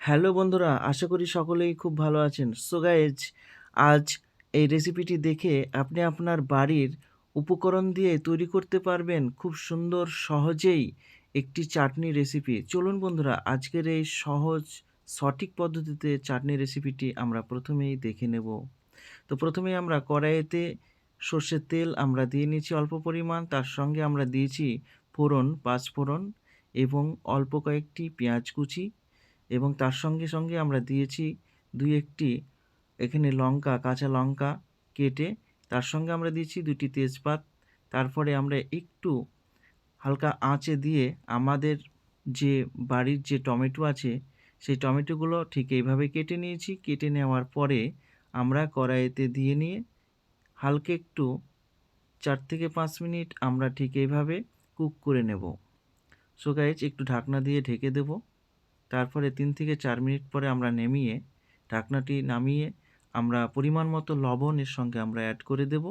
Hello বন্ধুরা, আশা করি সকলেই খুব ভালো আছেন। সো গাইজ আজ এই রেসিপিটি দেখে আপনি আপনার বাড়ির উপকরণ দিয়ে তৈরি করতে পারবেন খুব সুন্দর সহজেই একটি চাটনি রেসিপি চলুন বন্ধুরা, আজকের এই সহজ, সঠিক পদ্ধতিতে চাটনি রেসিপিটি আমরা প্রথমেই দেখে নেব। তো প্রথমেই আমরা কড়াইতে সর্ষের তেল আমরা দিয়ে নিয়েছি অল্প পরিমাণ, তার সঙ্গে আমরা দিয়েছি ফোড়ন পাঁচ ফোড়ন এবং অল্প কয়েকটি পেঁয়াজ কুচি। এবং তার সঙ্গে সঙ্গে আমরা দিয়েছি দুই একটি এখানে লঙ্কা, কাঁচা লঙ্কা কেটে তার সঙ্গে আমরা দিয়েছি দুটি তেজপাত। তারপরে আমরা একটু হালকা আঁচে দিয়ে আমাদের যে বাড়ির যে টমেটো আছে, সেই টমেটোগুলো ঠিক এইভাবে কেটে নিয়েছি। কেটে নেওয়ার পরে আমরা কড়াইতে দিয়ে নিয়ে হালকা একটু চার থেকে পাঁচ মিনিট আমরা ঠিক এইভাবে কুক করে নেব। সো গাইজ একটু ঢাকনা দিয়ে ঢেকে দেবো। তারপরে তিন থেকে চার মিনিট পরে আমরা নেমিয়ে ঢাকনাটি নামিয়ে আমরা পরিমাণ মতো লবণ এর সঙ্গে আমরা অ্যাড করে দেব।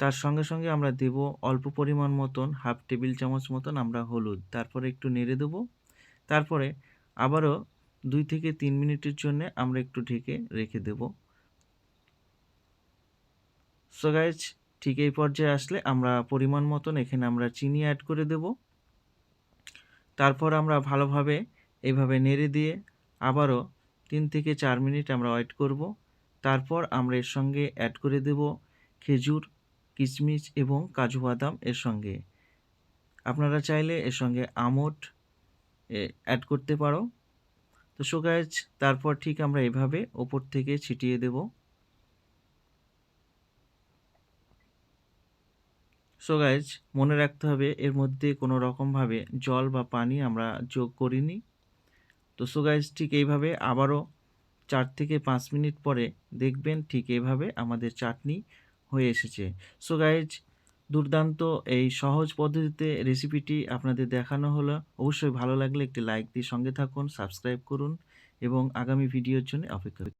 তার সঙ্গে সঙ্গে আমরা দেব অল্প পরিমাণ মতন হাফ টেবিল চামচ মতন আমরা হলুদ। তারপরে একটু নেড়ে দেব। তারপরে আবারও দুই থেকে তিন মিনিটের জন্য আমরা একটু ঢেকে রেখে দেব। সো গাইজ ঠিক এই পর্যায়ে আসলে আমরা পরিমাণ মতন এখানে আমরা চিনি অ্যাড করে দেব। তারপর আমরা ভালোভাবে এইভাবে নেড়ে দিয়ে আবারও তিন থেকে চার মিনিট আমরা ওয়েট করব। তারপর আমরা এর সঙ্গে অ্যাড করে দেব খেজুর, কিশমিশ এবং কাজু বাদাম এর সঙ্গে। আপনারা চাইলে এর সঙ্গে আমট অ্যাড করতে পারো। তো সো তারপর ঠিক আমরা এভাবে ওপর থেকে ছিটিয়ে দেব। সো মনে রাখতে হবে এর মধ্যে কোনো রকমভাবে জল বা পানি আমরা যোগ করিনি। তো সো গাইজ ঠিক এইভাবে আবারও চার থেকে পাঁচ মিনিট পরে দেখবেন ঠিক এইভাবে আমাদের চাটনি হয়ে এসেছে। সো গাইজ দুর্দান্ত এই সহজ পদ্ধতিতে রেসিপিটি আপনাদের দেখানো হলো। অবশ্যই ভালো লাগলে একটি লাইক দিয়ে সঙ্গে থাকুন সাবস্ক্রাইব করুন এবং আগামী ভিডিওর জন্য অপেক্ষা